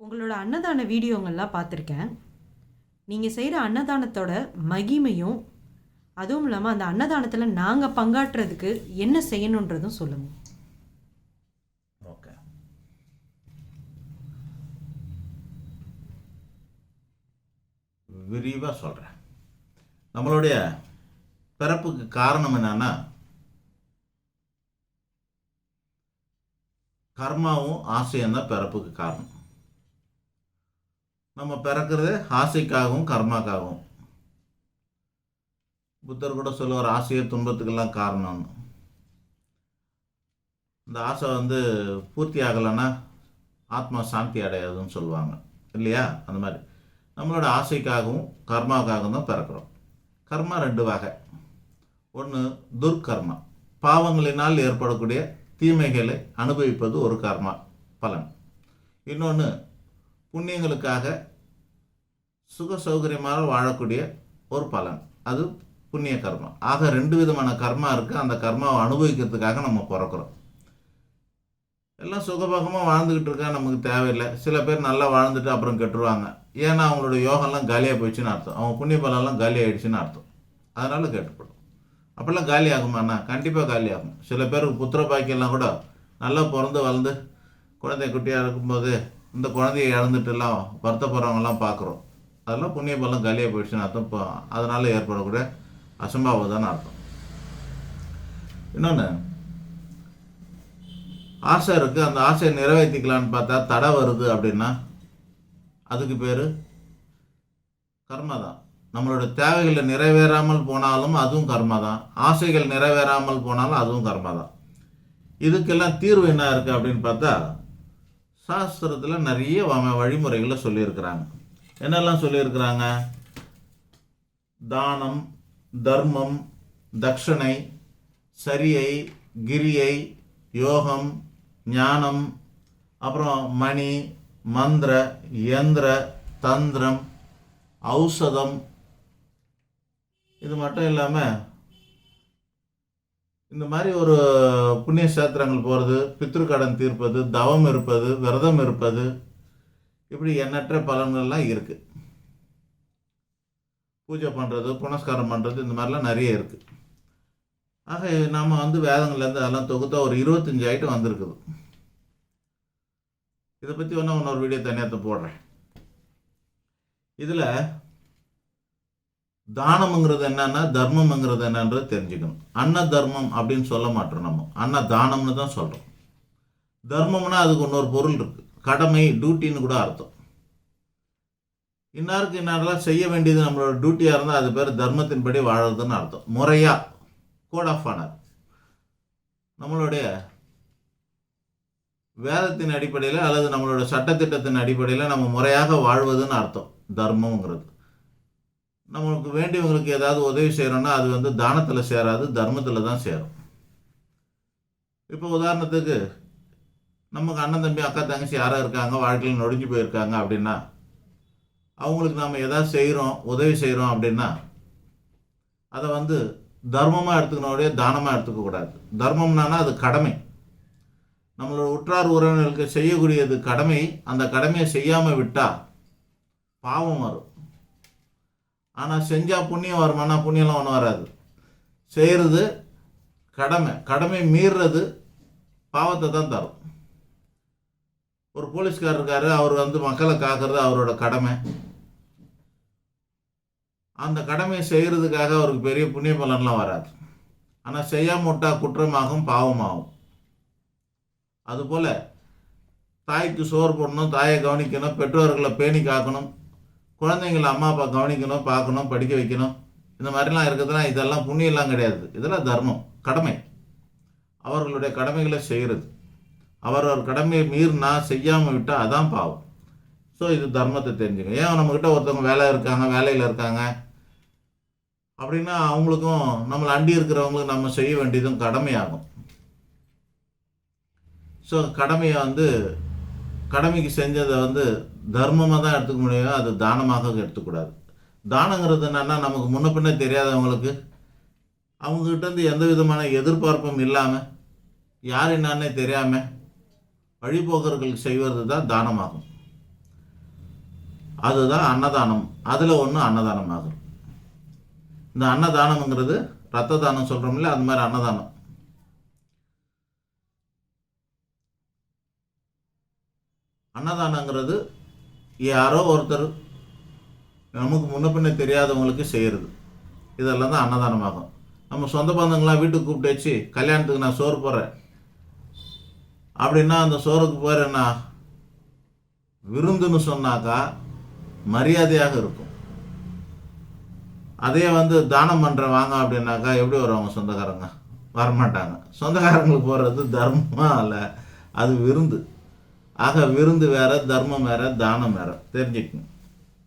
உங்களோட அன்னதான வீடியோங்கள்லாம் பார்த்துருக்கேன். நீங்கள் செய்கிற அன்னதானத்தோட மகிமையும் அதுவும் இல்லாமல் அந்த அன்னதானத்தில் நாங்கள் பங்காற்றுறதுக்கு என்ன செய்யணுன்றதும் சொல்லுங்கள் ஓகே. விரிவாக சொல்கிறேன் நம்மளுடைய பிறப்புக்கு காரணம் என்னன்னா கர்மாவும் ஆசையும் தான் பிறப்புக்கு காரணம். நம்ம பிறக்கிறது ஆசைக்காகவும் கர்மாக்காகவும். புத்தர் கூட சொல்லுவார் ஆசையை துன்பத்துக்கெல்லாம் காரணம்னு. இந்த ஆசை வந்து பூர்த்தி ஆகலைன்னா ஆத்மா சாந்தி அடையாதுன்னு சொல்லுவாங்க. இல்லையா? அந்த மாதிரி. நம்மளோட ஆசைக்காகவும் கர்மாவுக்காகவும் தான் பிறக்கிறோம். கர்மா ரெண்டு வகை. ஒன்று துர்கர்மா பாவங்களினால் ஏற்படக்கூடிய தீமைகளை அனுபவிப்பது ஒரு கர்மா பலன். இன்னொன்று புண்ணியங்களுக்காக சுக சௌகரியமாக வாழக்கூடிய ஒரு பலன். அது புண்ணிய கர்மா. ஆக ரெண்டு விதமான கர்மா இருக்குது அந்த கர்மாவை அனுபவிக்கிறதுக்காக நம்ம பிறக்கிறோம். எல்லாம் சுகபோகமாக வாழ்ந்துக்கிட்டு இருக்கா நமக்கு தேவையில்லை. சில பேர் நல்லா வாழ்ந்துட்டு அப்புறம் கெட்டுருவாங்க. ஏன்னா அவங்களோட யோகம்லாம் காலியாக போயிடுச்சுன்னு அர்த்தம். அவங்க புண்ணிய பலம்லாம் காலி ஆயிடுச்சுன்னு அர்த்தம். அதனால் கெட்டுப்படும். அப்போல்லாம் காலி ஆகுமாண்ணா? கண்டிப்பாக காலி ஆகும். சில பேருக்கு புத்திர பாக்கியெல்லாம் கூட நல்லா பிறந்து வளர்ந்து குழந்தை குட்டியாக இருக்கும்போது இந்த குழந்தைய இழந்துட்டுலாம் வருத்தப்படுறவங்கலாம் பார்க்குறோம். அதெல்லாம் புண்ணிய பலம் காலியாக போயிடுச்சுன்னு அர்த்தம். இப்போ அதனால் ஏற்படக்கூடிய அசம்பாவதான்னு அர்த்தம். இன்னொன்று ஆசை இருக்குது அந்த ஆசையை நிறைவேற்றிக்கலான்னு பார்த்தா தடை வருது அப்படின்னா அதுக்கு பேர் கர்மா தான். நம்மளோட தேவைகளை நிறைவேறாமல் போனாலும் அதுவும் கர்மா தான். ஆசைகள் நிறைவேறாமல் போனாலும் அதுவும் கர்மா தான். இதுக்கெல்லாம் தீர்வு என்ன இருக்குது அப்படின்னு பார்த்தா சாஸ்திரத்தில் நிறைய வழிமுறைகளை சொல்லியிருக்கிறாங்க. என்னெல்லாம் சொல்லியிருக்கிறாங்க? தானம் தர்மம் தட்சணை சரியை கிரியை யோகம் ஞானம் அப்புறம் மணி மந்திர யந்திர தந்திரம் ஔஷதம். இது மட்டும் இல்லாமல் இந்த மாதிரி ஒரு புண்ணிய சேத்திரங்கள் போகிறது பித்ருக்கடன் தீர்ப்பது தவம் இருப்பது விரதம் இருப்பது இப்படி எண்ணற்ற பலன்கள்லாம் இருக்குது பூஜை பண்ணுறது புனஸ்காரம் பண்ணுறது இந்த மாதிரிலாம் நிறைய இருக்குது ஆக நாம் வந்து வேதங்கள்லேருந்து அதெல்லாம் தொகுத்தா ஒரு இருபத்தஞ்சி ஐட்டம் வந்திருக்குது. இதை பற்றி ஒன்றா இன்னொரு வீடியோ தனியாக போடுறேன். இதில் தானம்ங்கிறது என்னன்னா தர்மம்ங்கிறது என்னன்றது தெரிஞ்சுக்கணும். அன்ன தர்மம் அப்படின்னு சொல்ல மாட்டோம் நம்ம. அன்ன தானம்னு தான் சொல்கிறோம் தர்மம்னா அதுக்கு இன்னொரு பொருள் இருக்குது கடமை டியூட்டின்னு கூட அர்த்தம். இன்னாருக்கு இன்னாரெல்லாம் செய்ய வேண்டியது நம்மளோட டியூட்டியாக இருந்தால் அது பேர் தர்மத்தின்படி வாழறதுன்னு அர்த்தம். முறையாக கோட் ஆஃப் ஆனர் நம்மளுடைய வேதத்தின் அடிப்படையில் அல்லது நம்மளோட சட்டத்திட்டத்தின் அடிப்படையில் நம்ம முறையாக வாழ்வதுன்னு அர்த்தம். தர்மம்ங்கிறது. நம்மளுக்கு வேண்டியவங்களுக்கு ஏதாவது உதவி செய்கிறோன்னா அது வந்து தானத்தில் சேராது தர்மத்தில் தான் சேரும். இப்போ உதாரணத்துக்கு நமக்கு அண்ணன் தம்பி அக்கா தங்கச்சி யாராக இருக்காங்க வாழ்க்கையில் நொடிஞ்சு போயிருக்காங்க அப்படின்னா அவங்களுக்கு நம்ம எதாவது செய்கிறோம் உதவி செய்கிறோம் அப்படின்னா அதை வந்து தர்மமாக எடுத்துக்கணுடைய தானமாக எடுத்துக்கக்கூடாது தர்மம்னானா அது கடமை. நம்மளோட உற்றார் உறவினர்களுக்கு செய்யக்கூடியது கடமை. அந்த கடமையை செய்யாமல் விட்டால் பாவம் வரும். ஆனால் செஞ்சால் புண்ணியம் வருமானா புண்ணியம்லாம் ஒன்றும் வராது. செய்கிறது கடமை. கடமை மீறுறது பாவத்தை தான் தரும். ஒரு போலீஸ்கார் இருக்காரு அவர் வந்து மக்களை காக்கிறது அவரோட கடமை. அந்த கடமையை செய்கிறதுக்காக அவருக்கு பெரிய புண்ணிய பலன்லாம் வராது. ஆனால் செய்யாம விட்டால் குற்றமாகும் பாவமாகும். அதுபோல் தாய்க்கு சோறு போடணும் தாயை கவனிக்கணும் பெற்றோர்களை பேணி காக்கணும். குழந்தைங்கள அம்மா அப்பா கவனிக்கணும் பார்க்கணும் படிக்க வைக்கணும். இந்த மாதிரிலாம் இருக்கிறதுலாம் இதெல்லாம் புண்ணியெல்லாம் கிடையாது. இதெல்லாம் தர்மம் கடமை. அவர்களுடைய கடமைகளை செய்கிறது. அவரவர் கடமையை மீறினா செய்யாமல் விட்டால் அதான் பாவம். ஸோ இது தர்மத்தை தெரிஞ்சுக்கணும். ஏன் நம்மக்கிட்ட ஒருத்தவங்க வேலை இருக்காங்க வேலையில் இருக்காங்க? அப்படின்னா அவங்களுக்கும் நம்மளை அண்டி இருக்கிறவங்களுக்கு நம்ம செய்ய வேண்டியதும் கடமையாகும். ஸோ கடமையை வந்து கடமைக்கு செஞ்சதை வந்து தர்மமாக தான் எடுத்துக்க முடியும் அது தானமாக எடுத்துக்கூடாது. தானங்கிறது என்னன்னா நமக்கு முன்ன பின்ன தெரியாதவங்களுக்கு அவங்ககிட்டேருந்து எந்த விதமான எதிர்பார்ப்பும் இல்லாமல் யார் என்னன்னே தெரியாமல் வழிபோக்கர்களுக்கு செய்வது தான் தானமாகும். அதுதான் அன்னதானம். அதில் ஒன்று அன்னதானம் ஆகும் இந்த அன்னதானம்ங்கிறது ரத்த தானம் சொல்கிறோம்ல அந்த மாதிரி அன்னதானம். அன்னதானங்கிறது யாரோ ஒருத்தர் நமக்கு முன்ன பின்ன தெரியாதவங்களுக்கு செய்கிறது இதெல்லாம் தான் அன்னதானமாகும். நம்ம சொந்த பந்தங்களாம் வீட்டுக்கு கூப்பிட்டு வச்சு கல்யாணத்துக்கு நான் சோறு போடுறேன். அப்படின்னா அந்த சோறுக்கு போகிறேன்னா விருந்துன்னு சொன்னாக்கா மரியாதையாக இருக்கும். அதே வந்து தானம் பண்ணுறேன் வாங்க அப்படின்னாக்கா எப்படி வருவாங்க சொந்தக்காரங்க? வரமாட்டாங்க. சொந்தக்காரங்களுக்கு போடுறது தர்மமாக இல்லை அது விருந்து. ஆக விருந்து வேற தர்மம் வேற தானம் வேற. தெரிஞ்சுக்கணும்.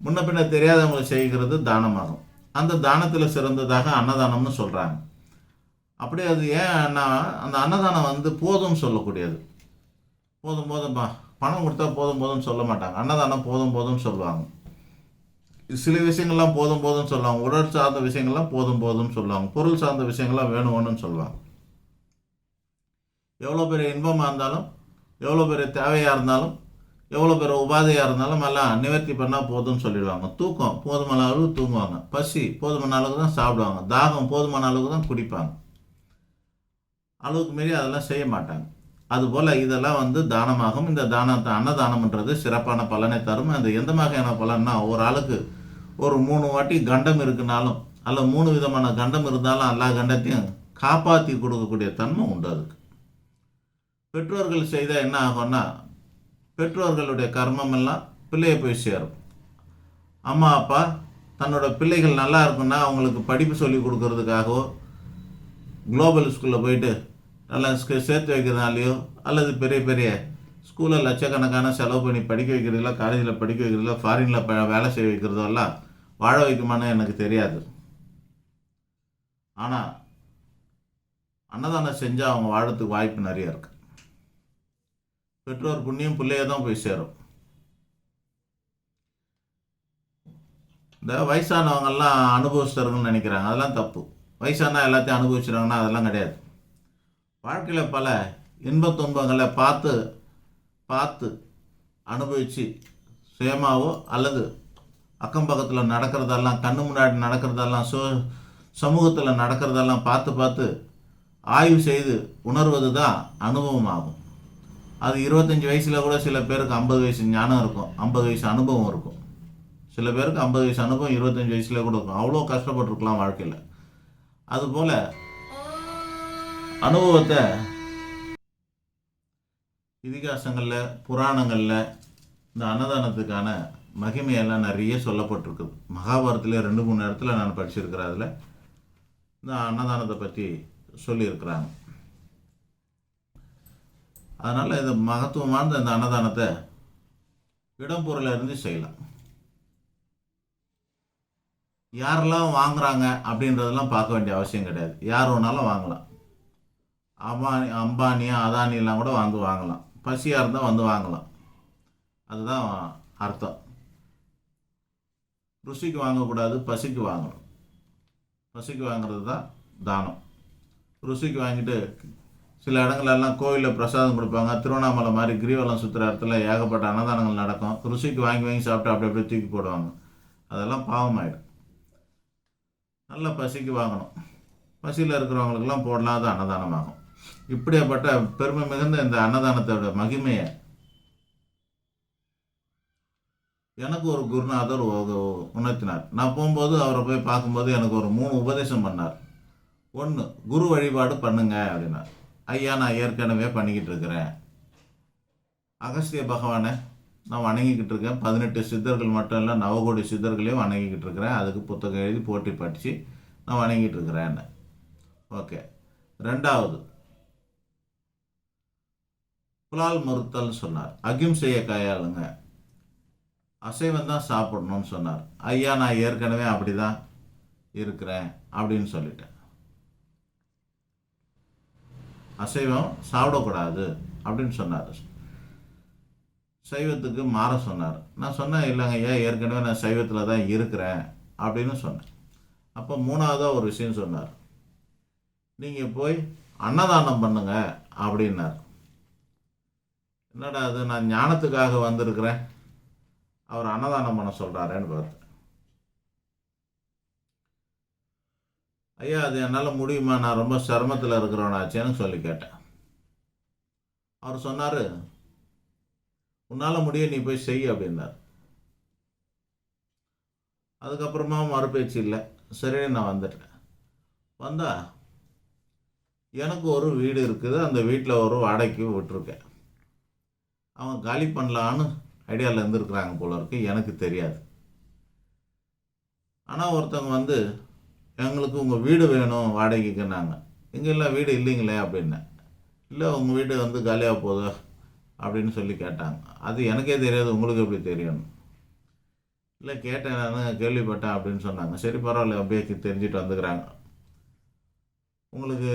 முன்ன பின்ன தெரியாதவங்களை செய்கிறது தானமாகும். அந்த தானத்தில் சிறந்ததாக அன்னதானம்னு சொல்கிறாங்க அப்படியே அது ஏன்னா அந்த அன்னதானம் வந்து போதும் சொல்லக்கூடியது. போதும் போதும்பா பணம் கொடுத்தா போதும் போதும் சொல்ல மாட்டாங்க. அன்னதானம் போதும் போதும்னு சொல்லுவாங்க. சில விஷயங்கள்லாம் போதும் போதும்னு சொல்லுவாங்க. உடல் சார்ந்த விஷயங்கள்லாம் போதும் போதும்னு சொல்லுவாங்க. பொருள் சார்ந்த விஷயங்கள்லாம் வேணும் வேணும்னு சொல்லுவாங்க. எவ்வளோ பெரிய இன்பமாக இருந்தாலும் எவ்வளோ பெரிய தேவையாக இருந்தாலும் எவ்வளோ பெரிய உபாதையாக இருந்தாலும் எல்லாம் நிவர்த்தி பண்ணால் போதும்னு சொல்லிடுவாங்க. தூக்கம் போதுமான அளவுக்கு தூங்குவாங்க. பசி போதுமான அளவுக்கு தான் சாப்பிடுவாங்க. தாகம் போதுமான அளவுக்கு தான் குடிப்பாங்க. அளவுக்கு மீறி அதெல்லாம் செய்ய மாட்டாங்க. அதுபோல் இதெல்லாம் வந்து தானமாகும். இந்த தானத்தை அன்னதானம்ன்றது சிறப்பான பலனை தரும். அந்த எந்த வகையான பலன்னா ஒரு ஆளுக்கு ஒரு மூணு வாட்டி கண்டம் இருக்குனாலும் அல்ல மூணு விதமான கண்டம் இருந்தாலும் எல்லா கண்டத்தையும் காப்பாற்றி கொடுக்கக்கூடிய தன்மை உண்டு அதுக்கு. பெற்றோர்கள் செய்தால் என்ன ஆகும்னா பெற்றோர்களுடைய கர்மம் எல்லாம் பிள்ளையை போய் சேரும். அம்மா அப்பா தன்னோட பிள்ளைகள் நல்லா இருக்குன்னா அவங்களுக்கு படிப்பு சொல்லி கொடுக்கறதுக்காகவோ குளோபல் ஸ்கூலில் போயிட்டு நல்லா சேர்த்து வைக்கிறதுனாலையோ அல்லது பெரிய பெரிய ஸ்கூலில் லட்சக்கணக்கான செலவு பண்ணி படிக்க வைக்கிறதுல காலேஜில் படிக்க வைக்கிறதுல ஃபாரினில் ப வேலை செய்ய வைக்கிறதோ எல்லாம் வாழ வைக்குமான்னு எனக்கு தெரியாது. ஆனால் அன்னதானம் செஞ்சால் அவங்க வாழறதுக்கு வாய்ப்பு நிறைய இருக்குது பெற்றோர் புண்ணியம் பிள்ளைய தான் போய் சேரும். இந்த வயசானவங்கெல்லாம் அனுபவிச்சிட்டாருன்னு நினைக்கிறாங்க. அதெல்லாம் தப்பு. வயசானா எல்லாத்தையும் அனுபவிச்சிட்டாங்கன்னா அதெல்லாம் கிடையாது. வாழ்க்கையில் பல இன்பத்துன்பங்களை பார்த்து பார்த்து அனுபவித்து சுயமாவோ அல்லது அக்கம் பக்கத்தில் நடக்கிறதெல்லாம் கண்ணு முன்னாடி நடக்கிறதெல்லாம் சோ சமூகத்தில் நடக்கிறதெல்லாம் பார்த்து பார்த்து ஆய்வு செய்து உணர்வது தான் அனுபவமாகும். அது இருபத்தஞ்சி வயசில் கூட சில பேருக்கு ஐம்பது வயசு ஞானம் இருக்கும். ஐம்பது வயசு அனுபவம் இருக்கும். சில பேருக்கு ஐம்பது வயசு அனுபவம் இருபத்தஞ்சி வயசில் கூட இருக்கும். அவ்வளோ கஷ்டப்பட்டிருக்கலாம் வாழ்க்கையில். அதுபோல் அனுபவத்தை இதிகாசங்களில் புராணங்களில் இந்த அன்னதானத்துக்கான மகிமையெல்லாம் நிறைய சொல்லப்பட்டிருக்குது மகாபாரத்தில் ரெண்டு மூணு இடத்துல நான் படிச்சிருக்கிறேன் அதில். இந்த அன்னதானத்தை பற்றி சொல்லியிருக்கிறாங்க. அதனால் இது மகத்துவமானது இந்த அன்னதானத்தை இடம் இருந்து செய்யலாம். யாரெல்லாம் வாங்குறாங்க அப்படின்றதெல்லாம் பார்க்க வேண்டிய அவசியம் கிடையாது. யார் வேணாலும் வாங்கலாம். அம்பானி அம்பானி அதானியெல்லாம் கூட வந்து வாங்கலாம். பசியாக இருந்தால் வந்து வாங்கலாம். அதுதான் அர்த்தம். ருசிக்கு வாங்கக்கூடாது பசிக்கு வாங்கணும். பசிக்கு வாங்குறது தான் தானம். ருசிக்கு வாங்கிட்டு சில இடங்களெல்லாம் கோவிலில் பிரசாதம் கொடுப்பாங்க. திருவண்ணாமலை மாதிரி கிரிவலம் சுற்றுற இடத்துல ஏகப்பட்ட அன்னதானங்கள் நடக்கும். ருசிக்கு வாங்கி வாங்கி சாப்பிட்டு அப்படி அப்படியே தூக்கி போடுவாங்க. அதெல்லாம் பாவமாயிடும். நல்லா பசிக்கு வாங்கணும். பசியில் இருக்கிறவங்களுக்கெல்லாம் போடலாம் அது அன்னதானமாகும். இப்படியாப்பட்ட பெருமை மிகுந்த இந்த அன்னதானத்தோட மகிமையை எனக்கு ஒரு குருநாதர் உணர்த்தினார். நான் போகும்போது அவரை போய் பார்க்கும்போது எனக்கு ஒரு மூணு உபதேசம் பண்ணார். ஒன்று குரு வழிபாடு பண்ணுங்க அப்படின்னார். ஐயா நான் ஏற்கனவே பண்ணிக்கிட்டு இருக்கிறேன். அகஸ்திய பகவானை நான் வணங்கிக்கிட்டு இருக்கேன். பதினெட்டு சித்தர்கள் மட்டும் இல்லை நவகோடி சித்தர்களையும் வணங்கிக்கிட்டு இருக்கிறேன். அதுக்கு புத்தகம் எழுதி போட்டி படித்து நான் வணங்கிட்டு இருக்கிறேன். ஓகே. ரெண்டாவது புலால் மறுத்தல்னு சொன்னார். அகிம்சையை கையாளுங்க. அசைவம் தான் சாப்பிடணும்னு சொன்னார். ஐயா நான் ஏற்கனவே அப்படி தான் இருக்கிறேன் அப்படின்னு சொல்லிட்டேன். அசைவம் சாப்பிடக்கூடாது அப்படின்னு சொன்னார். சைவத்துக்கு மாற சொன்னார். நான் சொன்னேன் இல்லைங்க ஐயா ஏற்கனவே நான் சைவத்தில் தான் இருக்கிறேன் அப்படின்னு சொன்னேன். அப்போ மூணாவதாக ஒரு விஷயம் சொன்னார். நீங்கள் போய் அன்னதானம் பண்ணுங்க அப்படின்னார். என்னடா அது நான் ஞானத்துக்காக வந்திருக்கிறேன். அவர் அன்னதானம் பண்ண சொல்கிறாரேன்னு பார்த்து. ஐயா அது என்னால் முடியுமா? நான் ரொம்ப சிரமத்தில் இருக்கிறவனாச்சேன்னு சொல்லி கேட்டேன். அவர் சொன்னார் உன்னால் முடியும் நீ போய் செய் அப்படின்னார். அதுக்கப்புறமா மறுபேச்சு இல்லை. சரின்னு நான் வந்துட்டேன். வந்தா எனக்கு ஒரு வீடு இருக்குது. அந்த வீட்டில் ஒரு வாடகைக்கு விட்டுருக்கேன். அவன் காலி பண்ணலான்னு ஐடியாவில் இருந்திருக்கிறாங்க போல இருக்கு. எனக்கு தெரியாது. ஆனால் ஒருத்தவங்க வந்து எங்களுக்கு உங்கள் வீடு வேணும் வாடகைக்குன்னாங்க இங்கெல்லாம் வீடு இல்லைங்களே அப்படின்னேன் இல்லை உங்கள் வீடு வந்து காலியாக போகுது அப்படின்னு சொல்லி கேட்டாங்க. அது எனக்கே தெரியாது உங்களுக்கு எப்படி தெரியும்? இல்லை கேட்டேன் நான் கேள்விப்பட்டேன் அப்படின்னு சொன்னாங்க. சரி பரவாயில்ல அப்படியே தெரிஞ்சுட்டு வந்துக்கிறாங்க. உங்களுக்கு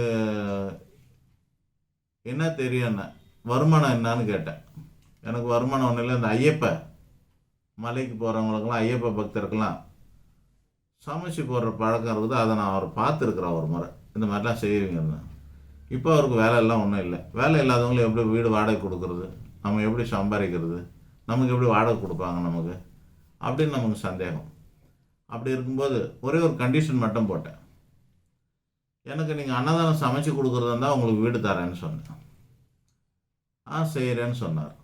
என்ன தெரியும்னா வருமானம் என்னன்னு கேட்டேன். எனக்கு வருமானம் ஒன்றும் இல்லை. இந்த ஐயப்ப மலைக்கு போகிறவங்களுக்கெல்லாம் ஐயப்ப பக்தருக்கெல்லாம் சமைச்சு போடுற பழக்கம் இருக்குது அதை நான் அவர் பார்த்துருக்குறேன் ஒரு முறை. இந்த மாதிரிலாம் செய்வீங்கன்னு. இப்போ அவருக்கு வேலை எல்லாம் ஒன்றும் இல்லை. வேலை இல்லாதவங்களுக்கு எப்படி வீடு வாடகை கொடுக்குறது? நம்ம எப்படி சம்பாதிக்கிறது? நமக்கு எப்படி வாடகை கொடுப்பாங்க நமக்கு? அப்படின்னு நமக்கு சந்தேகம். அப்படி இருக்கும்போது ஒரே ஒரு கண்டிஷன் மட்டும் போட்டேன். எனக்கு நீங்கள் அன்னதானம் சமைச்சு கொடுக்குறதா இருந்தால் உங்களுக்கு வீடு தரேன்னு சொன்னேன். ஆ செய்கிறேன்னு சொன்னார்.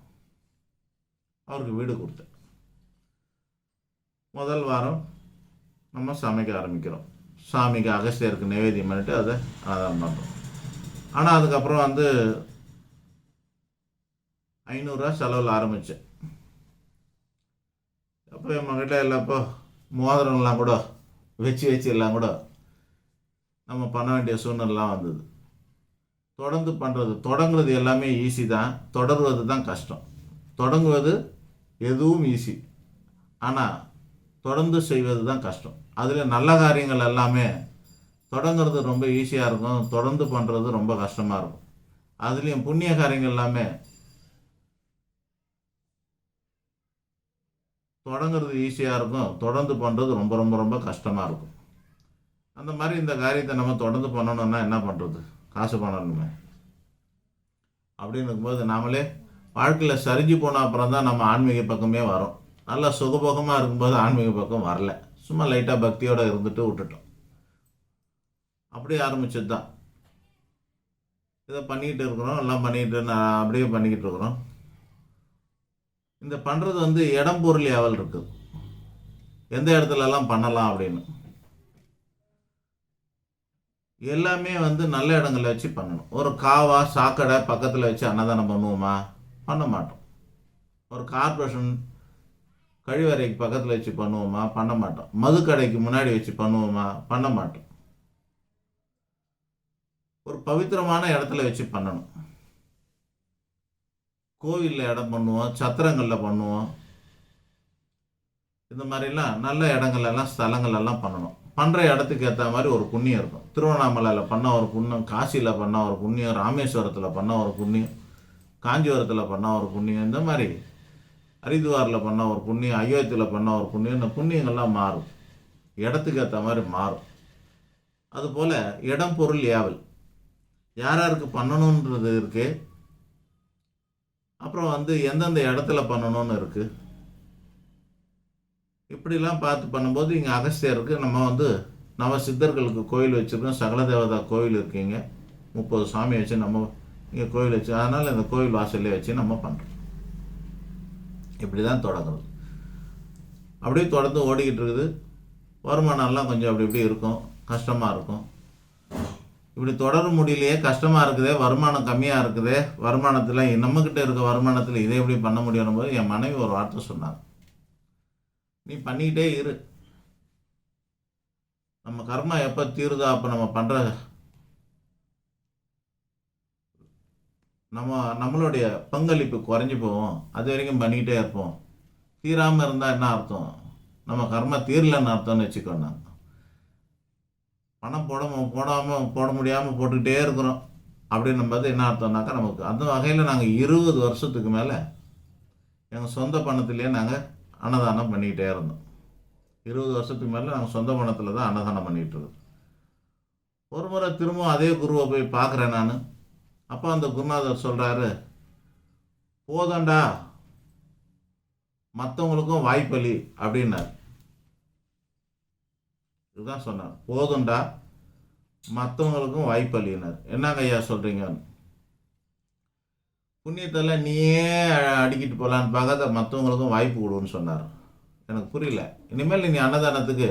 அவருக்கு வீடு கொடுத்தேன். முதல் வாரம் நம்ம சமைக்க ஆரம்பிக்கிறோம். சாமிக்கு அகஸ்தியருக்கு நைவேத்தியம் பண்ணிட்டு அதை அன்னதானம் பண்ணுறோம் ஆனால் அதுக்கப்புறம் வந்து ஐநூறுரூவா செலவில் ஆரம்பித்தேன் அப்போ என் இல்லைப்போ மோதிரம்லாம் கூட வச்சு வச்சு எல்லாம் கூட நம்ம பண்ண வேண்டிய சூழ்நிலாம் வந்தது. தொடர்ந்து பண்ணுறது தொடங்குறது எல்லாமே ஈஸி தான். தொடர்வது தான் கஷ்டம். தொடங்குவது எதுவும் ஈஸி ஆனால் தொடர்ந்து செய்வது தான் கஷ்டம். அதில் நல்ல காரியங்கள் எல்லாமே தொடங்குறது ரொம்ப ஈஸியாக இருக்கும். தொடர்ந்து பண்ணுறது ரொம்ப கஷ்டமாக இருக்கும். அதுலேயும் புண்ணிய காரியங்கள் எல்லாமே தொடங்குறது ஈஸியாக இருக்கும். தொடர்ந்து பண்ணுறது ரொம்ப ரொம்ப ரொம்ப கஷ்டமாக இருக்கும். அந்த மாதிரி இந்த காரியத்தை நம்ம தொடர்ந்து பண்ணணும்னா என்ன பண்ணுறது காசு பண்ணணுமே. அப்படின்னு இருக்கும்போது நாமளே வாழ்க்கையில் சரிஞ்சு போன அப்புறம் தான் நம்ம ஆன்மீக பக்கமே வரோம். நல்லா சுகபோகமாக இருக்கும்போது ஆன்மீக பக்கம் வரல. சும்மா லைட்டாக பக்தியோடு இருந்துட்டு விட்டுட்டோம். அப்படியே ஆரம்பிச்சது தான் இதை பண்ணிக்கிட்டு இருக்கிறோம் எல்லாம் பண்ணிக்கிட்டு நான் அப்படியே பண்ணிக்கிட்டு இருக்கிறோம். இந்த பண்ணுறது வந்து இடம் பொருள் லெவல் இருக்குது எந்த இடத்துலலாம் பண்ணலாம் அப்படின்னு. எல்லாமே வந்து நல்ல இடங்களில் வச்சு பண்ணணும். ஒரு காவா சாக்கடை பக்கத்தில் வச்சு அன்னதானம் பண்ணுவோமா? பண்ண மாட்டோம். ஒரு கார்பரேஷன் கழிவறைக்கு பக்கத்தில் வச்சு பண்ணுவோமா? பண்ண மாட்டோம். மதுக்கடைக்கு முன்னாடி வச்சு பண்ணுவோமா? பண்ண மாட்டோம். ஒரு பவித்திரமான இடத்துல வச்சு பண்ணணும். கோவிலில் இடம் பண்ணுவோம் சத்திரங்களில் பண்ணுவோம். இந்த மாதிரிலாம் நல்ல இடங்கள்லாம் ஸ்தலங்களெல்லாம் பண்ணணும். பண்ணுற இடத்துக்கு ஏற்ற மாதிரி ஒரு புண்ணியம் இருக்கும். திருவண்ணாமலையில் பண்ண ஒரு புண்ணியம் காசியில் பண்ண ஒரு புண்ணியம் ராமேஸ்வரத்தில் பண்ண ஒரு புண்ணியம் காஞ்சிபுரத்தில் பண்ண ஒரு புண்ணியம் இந்த மாதிரி ஹரித்வாரில் பண்ண ஒரு புண்ணியம் அயோத்தியில் பண்ண ஒரு புண்ணியம் இந்த புண்ணியங்கள்லாம் மாறும். இடத்துக்கு ஏற்ற மாதிரி மாறும். அதுபோல் இடம் பொருள் ஏவல் யார் யாருக்கு பண்ணணுன்றது இருக்குது அப்புறம் வந்து எந்தெந்த இடத்துல பண்ணணும்னு இருக்குது இப்படிலாம் பார்த்து பண்ணும்போது இங்கே அகஸ்தியருக்கு நம்ம வந்து நவ சித்தர்களுக்கு கோயில் வச்சுருக்கோம். சகல தேவதா கோயில் இருக்கீங்க. முப்பது சாமி வச்சு நம்ம இங்கே கோயில் வச்சு அதனால் இந்த கோயில் வாசல்லே வச்சு நம்ம பண்ணுறோம் இப்படி தான் தொடங்குறது அப்படியே தொடர்ந்து ஓடிக்கிட்டு இருக்குது வருமானம்லாம் கொஞ்சம் அப்படி இப்படி இருக்கும். கஷ்டமாக இருக்கும். இப்படி தொடர முடியலையே கஷ்டமாக இருக்குதே வருமானம் கம்மியாக இருக்குதே வருமானத்தில் நம்மக்கிட்ட இருக்க வருமானத்தில் இதை எப்படி பண்ண முடியும் போது என் மனைவி ஒரு வார்த்தை சொன்னாங்க. நீ பண்ணிக்கிட்டே இரு. நம்ம கர்மா எப்போ தீருதோ அப்போ நம்ம பண்ணுற நம்ம நம்மளுடைய பங்களிப்பு குறைஞ்சி போவோம் அது வரைக்கும் பண்ணிக்கிட்டே இருப்போம். தீராமல் இருந்தால் என்ன அர்த்தம்? நம்ம கர்ம தீரலன்னு அர்த்தம்னு வச்சுக்கோங்க பணம் போட போடாமல் போட முடியாமல் போட்டுக்கிட்டே இருக்கிறோம். அப்படின்னும்போது என்ன அர்த்தம்னாக்கா நமக்கு அந்த வகையில் நாங்கள் இருபது வருஷத்துக்கு மேலே எங்கள் சொந்த பணத்திலேயே நாங்கள் அன்னதானம் பண்ணிக்கிட்டே இருந்தோம். இருபது வருஷத்துக்கு மேலே நாங்கள் சொந்த பணத்தில் தான் அன்னதானம் பண்ணிகிட்டு இருக்கோம் ஒரு முறை திரும்பவும் அதே குருவை போய் பார்க்குறேன் நான். அப்போ அந்த குருநாதர் சொல்கிறாரு போதண்டா மற்றவங்களுக்கும் வாய்ப்பளி அப்படின்னார். இதுதான் சொன்னார். போதும்டா மற்றவங்களுக்கும் வாய்ப்பளினார் என்னங்க ஐயா சொல்கிறீங்க புண்ணியத்தில் நீயே அடிக்கிட்டு போகலான்னு பார்க்காத மற்றவங்களுக்கும் வாய்ப்பு கொடுன்னு சொன்னார். எனக்கு புரியல. இனிமேல் நீ அன்னதானத்துக்கு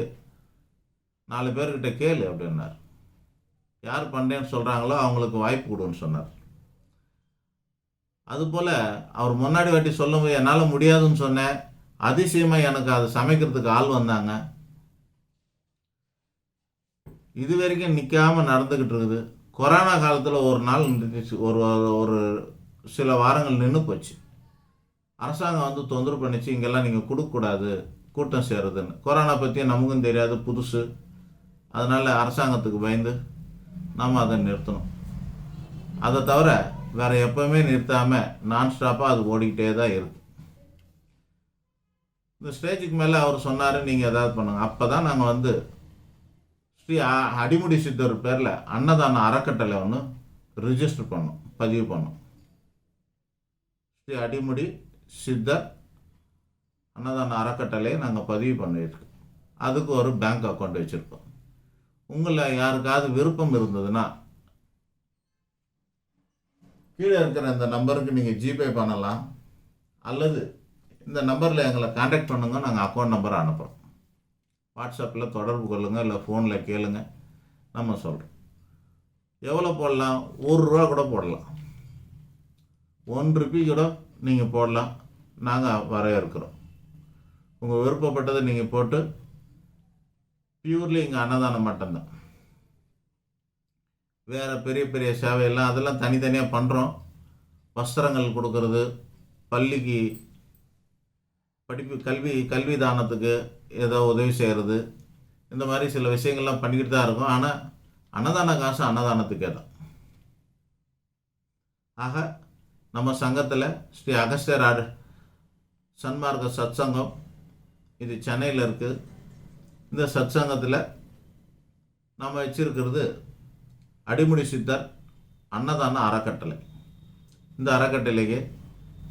நாலு பேர்கிட்ட கேளு அப்படின்னார். யார் பண்ணேன்னு சொல்கிறாங்களோ அவங்களுக்கு வாய்ப்பு கொடுன்னு சொன்னார். அதுபோல் அவர் முன்னாடி வாட்டி சொல்லும்போது என்னால் முடியாதுன்னு சொன்னேன். அதிசயமாக எனக்கு அது சமைக்கிறதுக்கு ஆள் வந்தாங்க. இது வரைக்கும் நிற்காம நடந்துக்கிட்டு இருக்குது. கொரோனா காலத்தில் ஒரு நாள் நின்றுச்சு. ஒரு ஒரு சில வாரங்கள் நின்று போச்சு. அரசாங்கம் வந்து தொந்தரவு பண்ணிச்சு. இங்கெல்லாம் நீங்கள் கொடுக்கக்கூடாது. கூட்டம் சேருதுன்னு. கொரோனா பற்றி நமக்கும் தெரியாது. புதுசு. அதனால் அரசாங்கத்துக்கு பயந்து நாம் அதை நிறுத்தணும். அதை தவிர வேறு எப்போவுமே நிறுத்தாமல் நான் ஸ்டாப்பாக அது ஓடிக்கிட்டே தான் இருக்கு. இந்த ஸ்டேஜுக்கு மேலே அவர் சொன்னார் நீங்கள் ஏதாவது பண்ணுங்க. அப்போ தான் நாங்கள் வந்து ஸ்ரீ அடிமுடி சித்தர் பேரில் அன்னதான அறக்கட்டளை ஒன்று ரிஜிஸ்டர் பண்ணோம் பதிவு பண்ணோம். ஸ்ரீ அடிமுடி சித்தர் அன்னதான அறக்கட்டளையை நாங்கள் பதிவு பண்ணியிருக்கோம் அதுக்கு ஒரு பேங்க் அக்கௌண்ட் வச்சுருக்கோம். உங்களை யாருக்காவது விருப்பம் இருந்ததுன்னா கீழே இருக்கிற இந்த நம்பருக்கு நீங்கள் ஜிபே பண்ணலாம். அல்லது இந்த நம்பரில் எங்களை காண்டாக்ட் பண்ணுங்க நாங்கள் அக்கௌண்ட் நம்பரை அனுப்புகிறோம் வாட்ஸ்அப்பில் தொடர்பு கொள்ளுங்கள் இல்லை ஃபோனில் கேளுங்க நம்ம சொல்கிறோம் எவ்வளோ போடலாம்? ஒரு ரூபா கூட போடலாம். ஒன் ருபி கூட நீங்கள் போடலாம். நாங்கள் வரவேற்கிறோம். உங்கள் விருப்பப்பட்டதை நீங்கள் போட்டு பியூர்லி இங்கே அன்னதானம் மட்டும்தான். வேறு பெரிய பெரிய சேவையெல்லாம் அதெல்லாம் தனித்தனியாக பண்ணுறோம் வஸ்திரங்கள் கொடுக்கறது பள்ளிக்கு படிப்பு கல்வி கல்வி தானத்துக்கு ஏதோ உதவி செய்கிறது இந்த மாதிரி சில விஷயங்கள்லாம் பண்ணிக்கிட்டு தான் இருக்கோம். ஆனால் அன்னதான காசு அன்னதானத்துக்கே தான். ஆக நம்ம சங்கத்தில் ஸ்ரீ அகஸ்தியர் ஆடு சன்மார்க்க சத்சங்கம் இது சென்னையில் இருக்குது இந்த சத்சங்கத்தில் நம்ம வச்சிருக்கிறது அடிமுடி சித்தர் அன்னதான அறக்கட்டளை. இந்த அறக்கட்டளைக்கு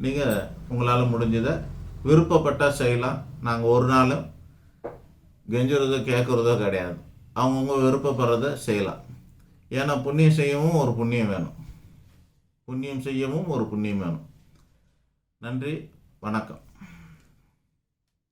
நீங்கள் உங்களால் முடிஞ்சதை விருப்பப்பட்டால் செய்யலாம் நாங்கள் ஒரு நாளும் கெஞ்சுறதோ கேட்குறதோ கிடையாது. அவங்கவுங்க விருப்பப்படுறத செய்யலாம். ஏன்னா புண்ணியம் செய்யவும் ஒரு புண்ணியம் வேணும். புண்ணியம் செய்யவும் ஒரு புண்ணியம் வேணும். நன்றி. வணக்கம்.